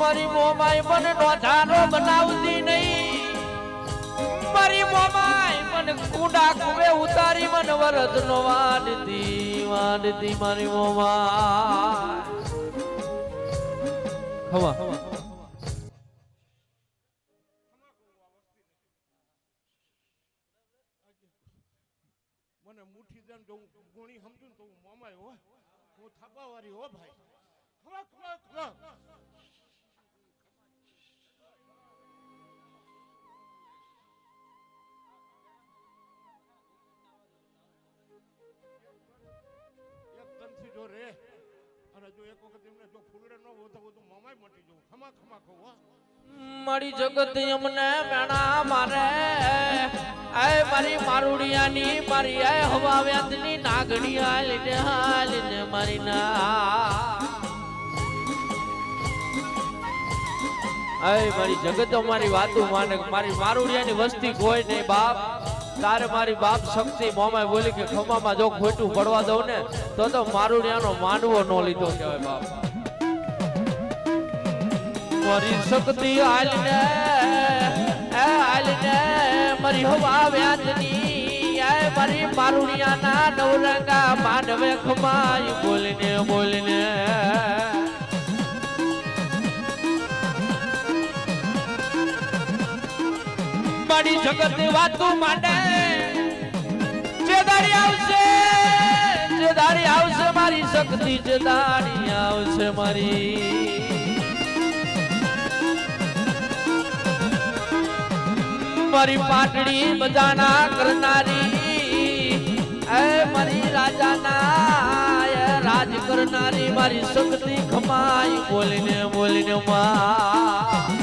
મારી મોમાય મને નોધારો બનાવતી નહીં. મારી મોમાય મને કુંડા કુવે ઉતારી મને વરદ નો વાડતી વાડતી મારી મોમાય હવા. મને હું મોમાય હો હું ભાઈ. ખમા ખમા ખમા અને જો એક વખત એમને જો ફૂલડે ન વધવું તો મોમાય મટી જવું. ખમા ખમા કહું મારી જગત અમને મેણા મારે. આય મારી મારુડિયાની મારી, આય હવા વ્યાતની નાગણી હાલીને હાલીને મારી ના. આય મારી જગત મારી વાતું માને, મારી મારુડિયાની વસ્તી કોઈ નહીં બાપ. તારે મારી બાપ શક્તિ મોમાય બોલી કે ખમામાં જો ખોટું પડવા દઉં ને, તો તો મારુડિયાનો માંડવો નો લીધો કહેવાય બાપ. મારી શક્તિ હાલને એ હાલને મારી હવા વ્યાજની, એ મારી મારુણિયાના નવરંગા માંડવે ખમાય બોલીને બોલીને. મારી જગતની વાતો માટે. જેદારી આવશે જેદારી આવશે મારી શક્તિ જેદારી આવશે મારી. મારી પાટડી બજાના કરનારી. એ મારી રાજાના રાજ કરનારી મારી શક્તિ ખમાઈ બોલીને બોલીને, માં.